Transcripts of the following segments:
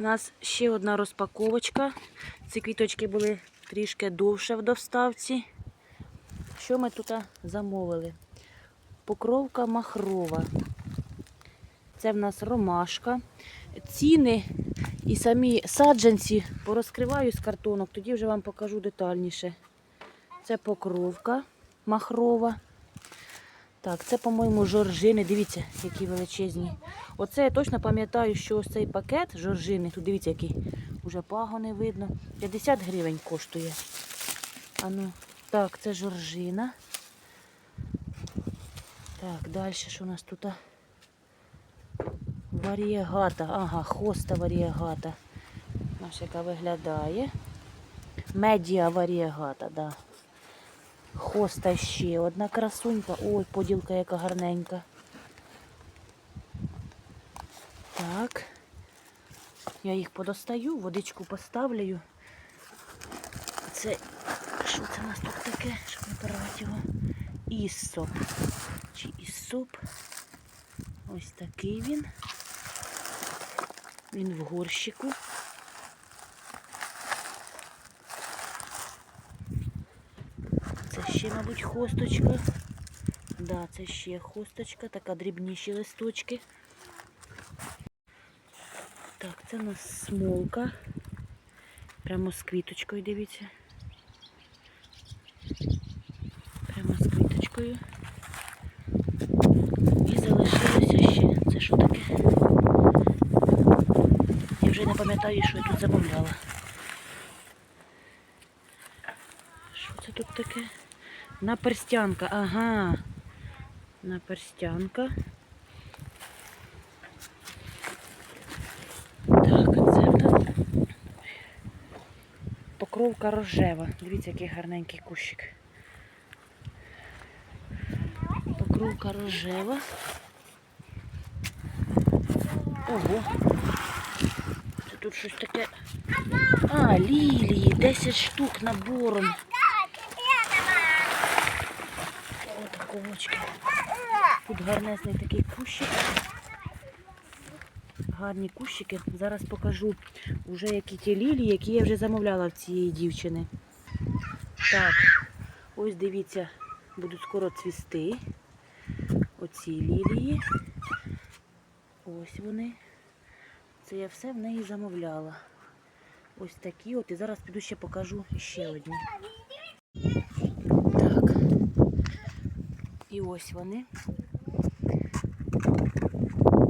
У нас ще одна розпаковочка. Ці квіточки були трішки довше в доставці. Що ми тут замовили? Покровка махрова. Це в нас ромашка. Ціни і самі саджанці порозкриваю з картонок, тоді вже вам покажу детальніше. Це покровка махрова. Так, це, по-моєму, жоржини. Дивіться, які величезні. Оце я точно пам'ятаю, що ось цей пакет жоржини, тут дивіться, який уже пагони видно. 50 гривень коштує. А ну, так, це жоржина. Так, далі що у нас тут? Варієгата. Ага, хоста варієгата. Ось яка виглядає. Медіа варієгата, да. Хоста ще одна красунька. Ой, поділка яка гарненька. Так. Я їх подостаю, водичку поставлю. Це що це у нас тут таке? Щоб не порвати його. Іссоп. Чи іссоп? Ось такий він. Він в горщику. Це ще, мабуть, хосточка. Да, це ще хосточка, така дрібніші листочки. Так, це у нас смолка. Прямо з квіточкою, дивіться. Прямо з квіточкою. І залишилося ще. Це що таке? Я вже не пам'ятаю, що я тут замовляла. Що це тут таке? Наперстянка, ага. Наперстянка. Так, а це нас покровка рожева. Дивіться, який гарненький кущик. Покровка рожева. Ого. Це тут щось таке. А, лілії, 10 штук набором. Отаковочки. Тут гарнесний такий кущик. Гарні кущики. Зараз покажу вже які ті лілії, які я вже замовляла в цієї дівчини. Так, ось дивіться, будуть скоро цвісти. Оці лілії. Ось вони. Це я все в неї замовляла. Ось такі от. І зараз піду ще покажу ще одні. І ось вони.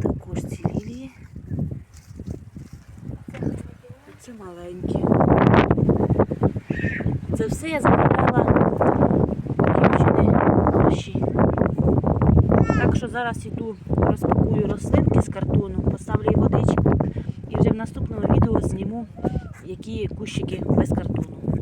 Також ці лілії. Це маленькі. Це все я замовляла дівчини наші. Так що зараз іду розпакую рослинки з картону, поставлю водичку і вже в наступному відео зніму, які кущики без картону.